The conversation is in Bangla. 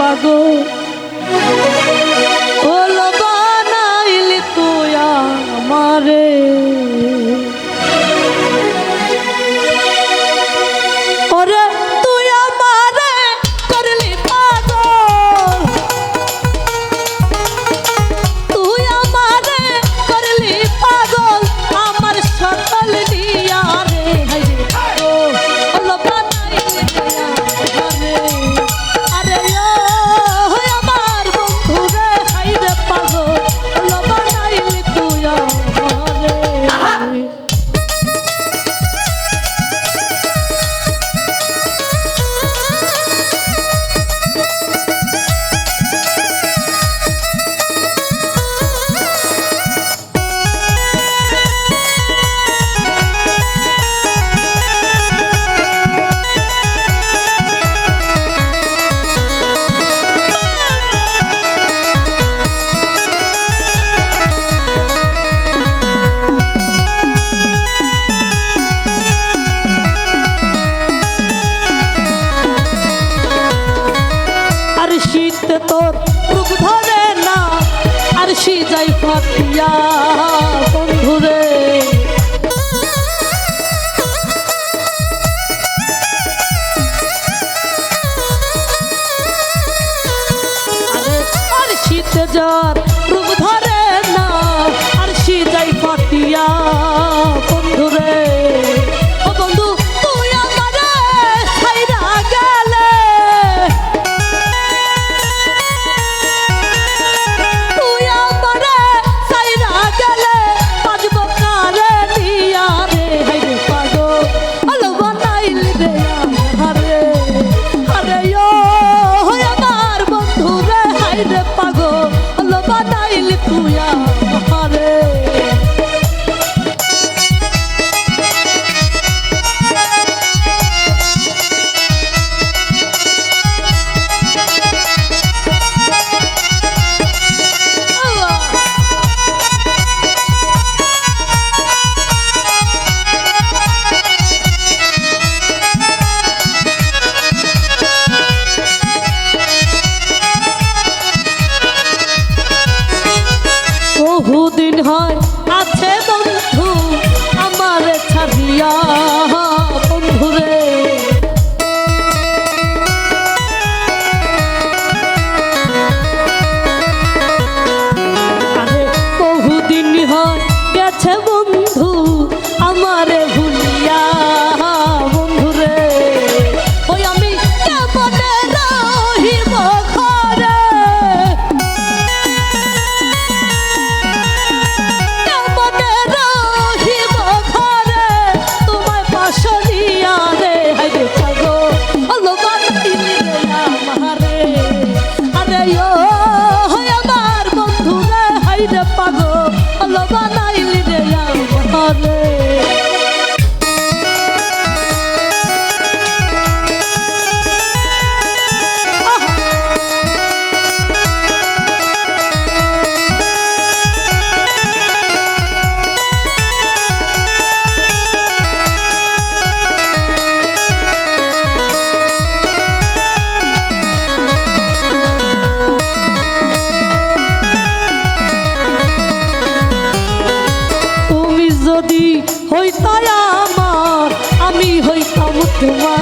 apagou. শীতে তোর রূপ ধরে না আর সি যাই ফাটিয়া বন্ধুরে শীত জ্বর আছে বন্ধু আমার যদি হইতায় আমার আমি হইতাম তোমার